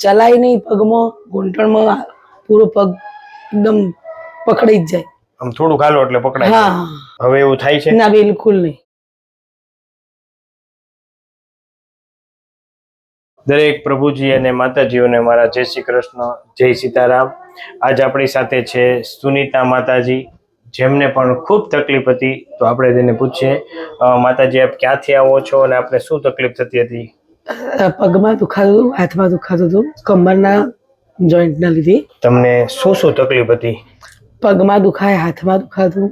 ચલાય નહીં પગમાં ઘૂંટણમાં પૂરો પગ એકદમ પકડી જ જાય. આમ થોડું ખાલો એટલે પકડાય હા હવે એવું થાય છે? ના બિલકુલ નહીં. દરેક પ્રભુજી અને માતાજીઓને મારા જય શ્રી કૃષ્ણ જય સીતારામ. આજ આપણી સાથે છે સુનીતા માતાજી. જેમને પણ ખૂબ તકલીફ હતી તો આપણે તેને પૂછીએ માતાજી આપ ક્યાંથી આવો છો અને આપને શું તકલીફ થતી હતી? પગમાં દુખાતું હતું હાથમાં દુખાતું હતું કમરના જોઈન્ટના લીધે. તમને શું શું તકલીફ હતી? પગમાં દુખાય હાથમાં દુખાતું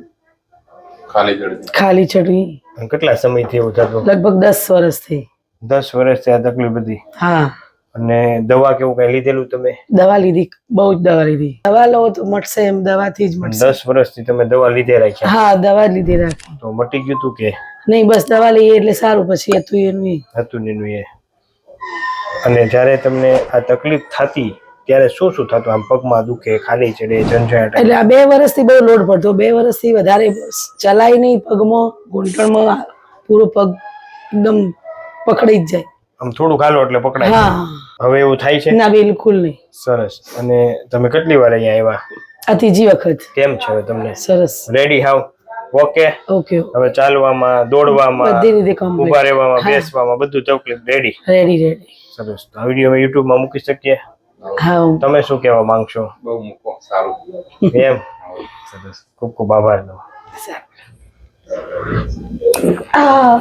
ખાલી જડતી ખાલી ચડવી. કેટલા સમયથી એવું થતું? લગભગ દસ વર્ષથી દસ વર્ષથી આ તકલીફ હતી? હા. અને દવા કેવું કઈ લીધેલું તમે? દવા લીધી બહુ જ દવા લીધી. દવા લો તો મટશે એમ દવાથી જ મટશે. દસ વર્ષથી તમે દવા લીધે રાખ્યા? હા દવા લીધે લીધી રાખી તો મટી ગયું તું કે? નહીં બસ દવા લઈએ એટલે સારું પછી હતું એનું. હતું ને એનું એ. અને જ્યારે તમને આ તકલીફ થતી ત્યારે શું શું થતું? આમ પગમાં દુખે ખાલી ચડે ઝંઝાટ એટલે આ બે વર્ષથી બહુ લોડ પડતો. બે વર્ષથી વધારે ચલાય નહીં પગમાં ઘૂંટણમાં પૂરો પગ એકદમ પકડી જ જાય. આમ થોડું ખાલો એટલે પકડાય હવે એવું થાય છે? ના બિલકુલ નહીં. સરસ. અને તમે કેટલી વાર અહીંયા આવ્યા? આ ત્રીજી વખત. કેમ છે તમને? સરસ. રેડી હાવ ઓકે ઓકે હવે ચાલવામાં દોડવામાં બધી રીતે કમ્પ્લીટ ઊભા રહેવામાં બેસવામાં બધું તકલીફ રેડી રેડી રેડી સરસ. આ વિડિયો વીડિયો YouTube યુટ્યુબમાં મૂકી શકીએ. હા તમે શું કહેવા માંગશો? બહુ મૂકો સારું. એમ? સરસ. ખૂબ ખૂબ આભાર આ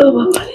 বাবা।